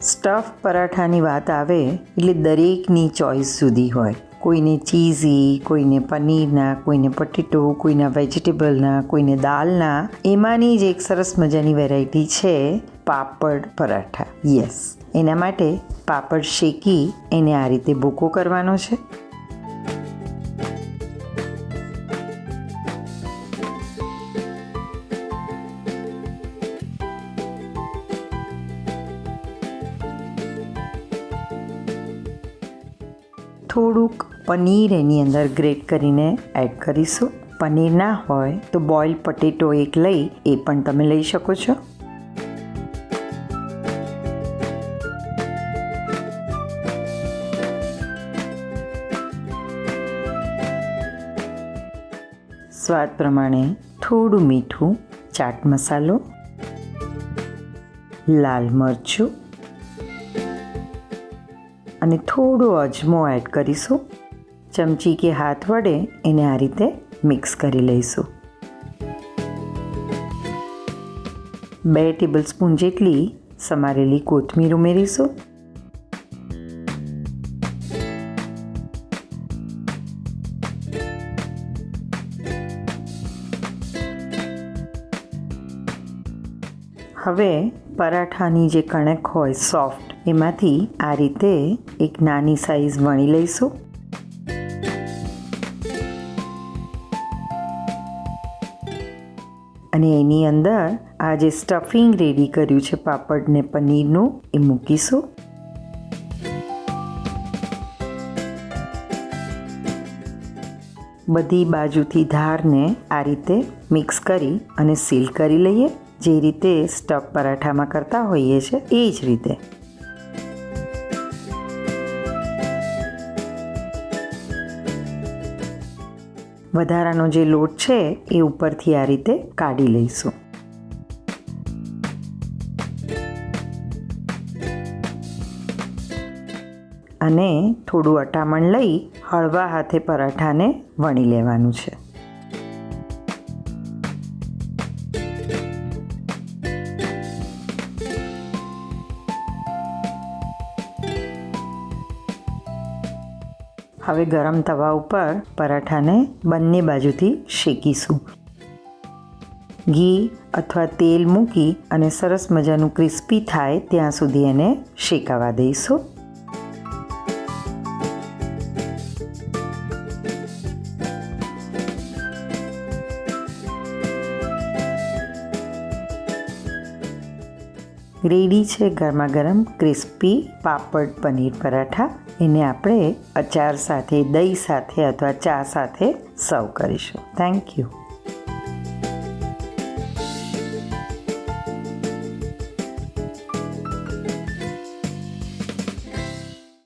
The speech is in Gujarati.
સ્ટફ પરાઠાની વાત આવે, એટલે દરેકની ચોઈસ જુદી હોય. કોઈને ચીઝી, કોઈને પનીરના, કોઈને પટેટો, કોઈના વેજીટેબલના, કોઈને દાલના. એમાંની જ એક સરસ મજાની વેરાયટી છે પાપડ પરાઠા. યસ. એના માટે પાપડ શેકી, એને આ રીતે ભૂકો કરવાનો છે. થોડુંક પનીર એની અંદર ગ્રેટ કરીને એડ કરીશું. પનીર ના હોય તો બોઇલ પટેટો એક લઈ, એ પણ તમે લઈ શકો છો. સ્વાદ પ્રમાણે થોડું મીઠું, ચાટ મસાલો, લાલ મરચું અને થોડો અજમો એડ કરીશું. ચમચી કે હાથ વડે એને આ રીતે મિક્સ કરી લઈશું. બે ટેબલ સ્પૂન જેટલી સમારેલી કોથમીર ઉમેરીશું. હવે પરાઠાની જે કણક હોય સોફ્ટ એમાંથી આ રીતે એક નાની સાઈઝ વણી લઈશું. અને એની અંદર આ જે સ્ટફિંગ રેડી કર્યું છે પાપડ ને પનીરનું, એ મૂકીશું. બધી બાજુથી ધારને આ રીતે મિક્સ કરી અને સીલ કરી લઈએ. જે રીતે સ્ટફ પરાઠામાં કરતા હોઈએ છીએ એ જ રીતે. વધારાનો જે લોટ છે એ ઉપરથી આ રીતે કાઢી લઈશું. અને થોડું અટામણ લઈ હળવા હાથે પરાઠાને વણી લેવાનું છે. હવે ગરમ તવા ઉપર પરાઠાને બંને બાજુથી શેકીશું. ઘી અથવા તેલ મૂકી અને સરસ મજાનું ક્રિસ્પી થાય ત્યાં સુધી એને શેકાવા દઈશું. રેડી છે, ગરમા ગરમ, ક્રિસ્પી, પાપડ પનીર પરાઠા. એને આપણે અચાર સાથે, દહીં સાથે અથવા ચા સાથે સર્વ કરીશું. Thank you